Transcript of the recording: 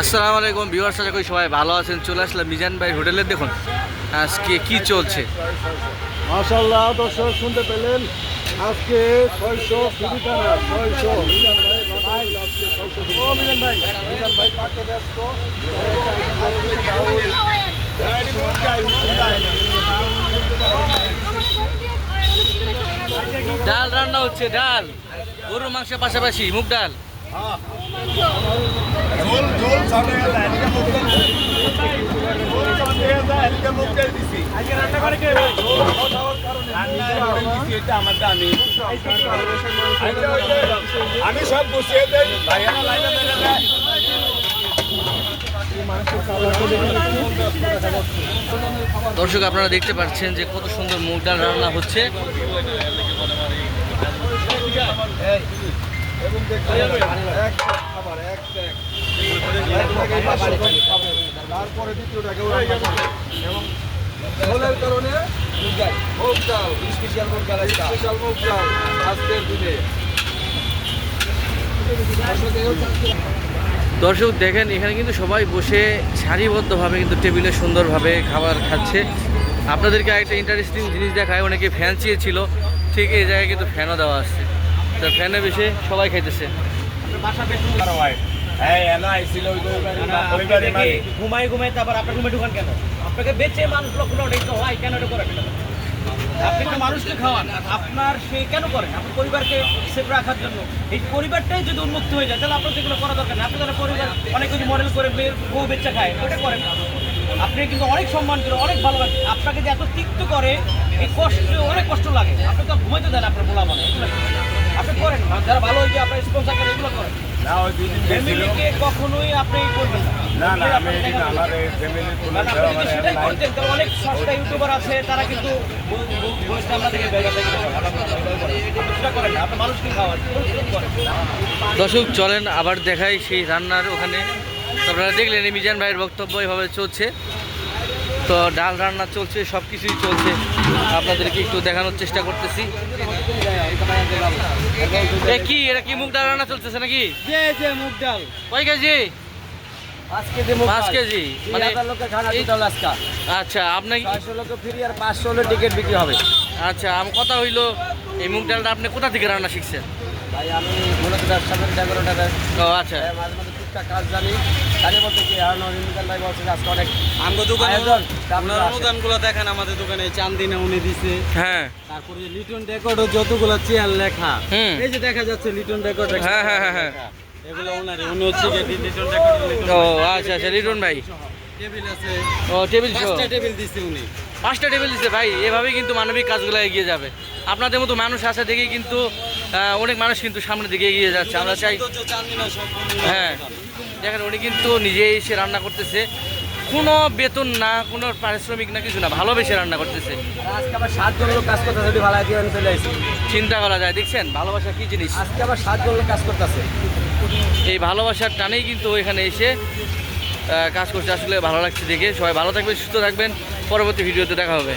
আসসালামু আলাইকুম ভিউয়ার্স আশা করি সবাই ভালো আছেন। চলে আসলাম মিজান ভাই হোটেলে। দেখুন আজকে কি চলছে? মাশাল্লাহ দর্শক শুনতে পেলেন আজকে ছয়শো ছয়শো। ও মিজান ভাই মিজান ভাই পাকে ব্যস্ত। ডাল রান্না হচ্ছে ডাল। গরুর মাংসের পাশাপাশি মুগ ডাল। আমি সব দেয়। দর্শক আপনারা দেখতে পাচ্ছেন যে কত সুন্দর মুগ ডাল রান্না হচ্ছে এবং দেখতে এক খাবার এক ট্যাগ দর্শক দেখেন, এখানে কিন্তু সবাই বসে সারিবদ্ধভাবে কিন্তু টেবিলে সুন্দরভাবে খাবার খাচ্ছে। আপনাদেরকে একটা ইন্টারেস্টিং জিনিস দেখায়, অনেকে ফ্যান চেয়েছিল, ঠিক এই জায়গায় কিন্তু ফ্যানও দেওয়া আছে। তো ফ্যানে বেশে সবাই খাইতেছে। ঘুমাই ঘুমাই তারপর আপনার ঘুমে ঢুকান কেন? আপনাকে বেঁচে মানুষ লক্ষ লক্ষ হয় কেন এটা করেন? আপনি তো মানুষকে খাওয়ান। আপনার সে কেন করেন? আপনার পরিবারকে সেফ রাখার জন্য। এই পরিবারটাই যদি উন্মুক্ত হয়ে যায় তাহলে আপনার যেগুলো করা দরকার না। আপনি তারা পরিবার অনেক কিছু মডেল করে মেয়ের বউ বেচা খায় ওটা করেন আপনি কিন্তু অনেক সম্মান করে অনেক ভালোবাসে। আপনাকে যে এত তিক্ত করে এই কষ্ট অনেক কষ্ট লাগে। আপনি তো ঘুমাইতে দেন আপনার বলা মানে করেন যারা ভালো হয়েছে আপনার স্পন্সার করে এগুলো করেন। ফ্যামিলিকে কখনোই আপনি করবেন না। না না আমি এদিন আমার ফ্যামিলির কোনো আপনি সেটাই করতেন তাহলে অনেক সস্তা ইউটিউবার আছে তারা কিন্তু বয়সটা আমরা থেকে বের করতে সেটা করেন আপনি মানুষকে খাওয়ান। দর্শক চলেন আবার দেখাই সেই রান্নার ওখানে। আপনারা দেখলেন মিজান ভাইয়ের বক্তব্য এভাবে চলছে। তো ডাল রান্না চলছে সব কিছুই চলছে। আপনাদেরকে একটু দেখানোর চেষ্টা করতেছি। কি এটা কি মুগ ডাল রান্না চলতেছে নাকি? মুগ ডাল। কয় কেজি? পাঁচ কেজি মানে আচ্ছা পাঁচশো হলে টিকিট বিক্রি হবে। আচ্ছা আমার কথা হইল এই মুগ ডালটা আপনি কোথা থেকে রান্না শিখছেন? ভাই আমি মূলত ব্যবসা করি জাগরণ টাকা ও আচ্ছা। মাঝে কাজ জানি। জানি বলতে কি আর নরিমিকাল ভাই বলছে আজকে অনেক আমগো দোকানে আয়োজন। আপনার অনুদানগুলো দেখেন আমাদের দোকানে চান্দিনা উনি দিছে। হ্যাঁ। তারপরে যে লিটন যতগুলো চেয়ার লেখা এই যে দেখা যাচ্ছে লিটন ডেকোড হ্যাঁ, হ্যাঁ, হ্যাঁ, হ্যাঁ। এগুলো ওনারে উনি হচ্ছে লিটন ডেকোড ও আচ্ছা আচ্ছা ভাই। টেবিল আছে। ও টেবিল পাঁচটা টেবিল দিছে উনি। পাঁচটা টেবিল দিচ্ছে ভাই এভাবেই কিন্তু মানবিক কাজগুলো এগিয়ে যাবে। আপনাদের মতো মানুষ আছে দেখেই কিন্তু অনেক মানুষ কিন্তু সামনের দিকে এগিয়ে যাচ্ছে আমরা চাই হ্যাঁ। দেখেন উনি কিন্তু নিজেই এসে রান্না করতেছে। কোনো বেতন না কোনো পারিশ্রমিক না কিছু না ভালোবেসে রান্না করতেছে। আজকে আবার সাতজন লোক কাজ করতেছে যদি ভালো দিয়ে চলে আসি চিন্তা করা যায় দেখছেন? ভালোবাসা কি জিনিস? আজকে আবার সাতজন লোক কাজ করতেছে। এই ভালোবাসার টানেই কিন্তু এখানে এসে কাজ করছে। আসলে ভালো লাগছে দেখে। সবাই ভালো থাকবেন সুস্থ থাকবেন। পরবর্তী ভিডিওতে দেখা হবে।